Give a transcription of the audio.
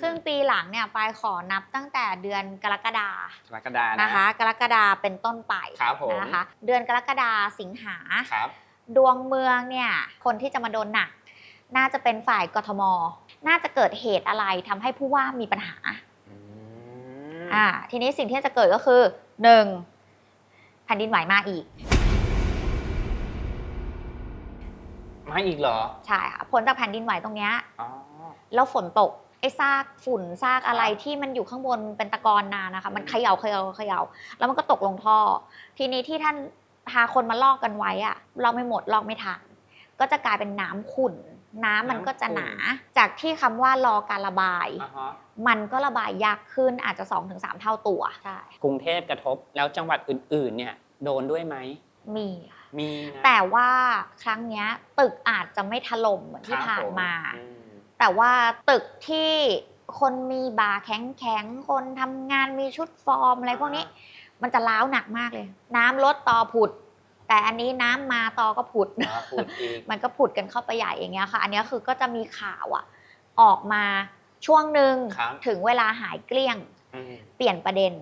ครึ่งปีหลังเนี่ยปายขอนับตั้งแต่เดือนกรกฎา กรกฎานะนะคะ กรกฎาเป็นต้นไปครับผมนะคะ เดือนกรกฎาสิงหา ครับ ดวงเมืองเนี่ยคนที่จะมาโดนหนัก น่าจะเป็นฝ่ายกทม น่าจะเกิดเหตุอะไรทำให้ผู้ว่ามีปัญหา อืมอ่าทีนี้สิ่งที่จะเกิดก็คือหนึ่งแผ่นดินไหวมาอีก มาอีกเหรอ ใช่ค่ะผลจากแผ่นดินไหวตรงเนี้ย อ๋อ แล้วฝนตก ไอ้ซากฝุ่นซากอะไรครับที่มันอยู่ข้างบนเป็นตะกอนนานนะคะ มันเขย่าเขย่าเขย่าแล้วมันก็ตกลงท่อ ทีนี้ที่ท่านพาคนมาลอกกันไว้อะลอกไม่หมดลอกไม่ทันก็จะกลายเป็นน้ำขุ่น น้ำมันก็จะหนา จากที่คำว่ารอการระบายอ่าฮะมันก็ระบายยากขึ้นอาจจะ 2-3 เท่าตัวใช่กรุงเทพกระทบแล้วจังหวัดอื่นๆเนี่ยโดนด้วยไหมมีค่ะมีนะแต่ว่าครั้งเนี้ยตึกอาจจะไม่ถล่มเหมือนที่ครับผ่านผมาอืม แต่ว่าตึกที่คนมีบาร์แข็งแข็งๆคนทำงานมีชุดฟอร์มอะไรพวกนี้ มันจะล้าวหนักมากเลย น้ำลดต่อผุด แต่อันนี้น้ำมาต่อก็ผุดอ่าพูดอีกมันก็ผุดกันเข้าไปใหญ่อย่างเงี้ยค่ะ อันเนี้ยคือก็จะมีข่าวอะออกมาช่วงหนึ่งครับ ถึงเวลาหายเกลี้ยง อืม เปลี่ยนประเด็น